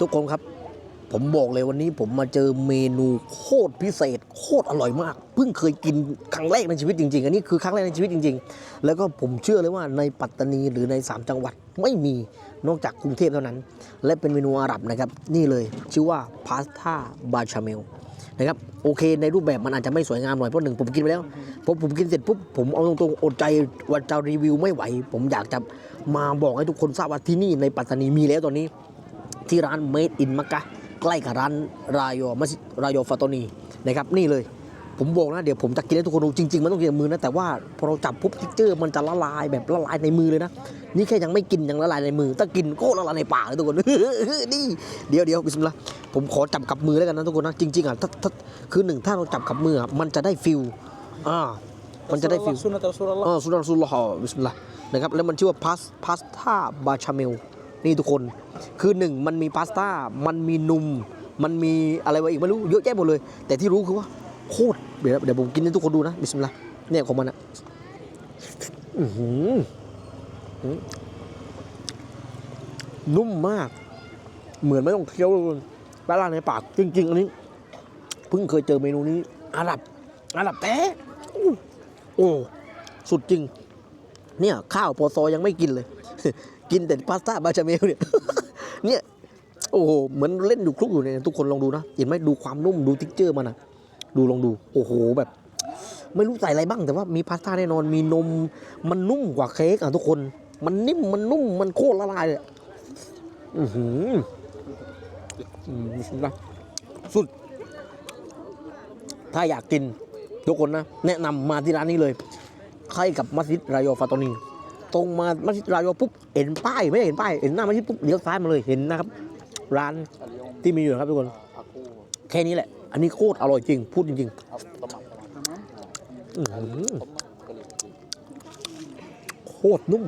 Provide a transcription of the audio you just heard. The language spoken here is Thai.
ทุกคนครับ ผมบอกเลยวันนี้ผมมาเจอเมนูโคตรพิเศษ โคตรอร่อยมาก เพิ่งเคยกินครั้งแรกในชีวิตจริง ๆ อันนี้คือครั้งแรกในชีวิตจริง ๆ แล้วก็ผมเชื่อเลยว่าในปัตตานีหรือใน 3 จังหวัดไม่มีนอกจากกรุงเทพเท่านั้น และเป็นเมนูอาหรับนะครับ นี่เลยชื่อว่าพาสต้าบาชาเมลนะครับโอเคในรูปแบบมันอาจจะไม่สวยงามหน่อยเพราะหนึ่งผมกินไปแล้วพอผมกินเสร็จปุ๊บผมเอาตรงๆอดใจว่าจะรีวิวไม่ไหว ผมอยากจะมาบอกให้ทุกคนทราบว่าที่นี่ในปัตตานีมีแล้วตอนนี้ ที่ร้าน Made in มักกะใกล้กับร้านรายโยมัสยิดรายโยฟาโตนีนะครับนี่เลยผมบอกนะเดี๋ยวผมจะกินให้ทุกคนดูจริงๆ มันต้องกินกับมือนะแต่ว่าพอเราจับปุ๊บทิกเจอร์มันจะละลายแบบละลายในมือเลยนะ นี่แค่ยังไม่กินยังละลายในมือ ถ้ากินก็ละลายในปากเลยทุกคนนี่เดี๋ยวเดี๋ยวบิสมิลลาห์ผมขอจับกับมือแล้วกันนะทุกคนนะจริงๆอะถ้าถ้าคือหนึ่งถ้าเราจับกับมืออะมันจะได้ฟิลอ่ามันจะได้ฟิลสุนนะรอซูลุลลอฮ์อ่าสุนนะรอซูลุลลอฮ์บิสมิลลาห์นะครับแล้วมันชื่อว่าพาสพาสต้าบาชาเมล นี่ทุกคนคือหนึ่งมันมีพาสต้า มันมีนมมันมีอะไรวะอีกไม่รู้เยอะแยะหมดเลย แต่ที่รู้คือว่าโคตรเดี๋ยวเดี๋ยวผมกินให้ทุกคนดูนะบิสมิลลาห์เนี่ยของมันอะอื้อหือหือนุ่มมาก เหมือนไม่ต้องเคี้ยวเลยละลายในปากจริง ๆ อันนี้เพิ่งเคยเจอเมนูนี้อาหรับอาหรับแท้โอ้สุดจริง เนี่ยข้าวโปอซอยังไม่กินเลย กินแต่พาสต้าบาชาเมลเนี่ย เนี่ย โอ้โห เหมือนเล่นดูคลุกอยู่เนี่ยทุกคนลองดูนะ เห็นไหมดูความนุ่มดูทิกเจอร์มันนะดูลองดู โอ้โหแบบ ไม่รู้ใส่อะไรบ้างแต่ว่ามีพาสต้าแน่นอน มีนม มันนุ่มกว่าเค้กอะทุกคน มันนิ่ม มันนุ่ม มันโคตรละลายเลยอือหืออืมนะสุด ถ้าอยากกิน ทุกคนนะ แนะนำมาที่ร้านนี้เลยใกล้กับมัสยิดรายโยฟาโตนี ตรงมามัสยิดรายโยปุ๊บเห็นป้ายไม่ได้เห็นป้ายเห็นหน้ามัสยิดปุ๊บเลี้ยวซ้ายมาเลยเห็นนะครับ ร้านที่มีอยู่นะครับทุกคนแค่นี้แหละ อันนี้โคตรอร่อยจริง พูดจริงๆโคตรนุ่ม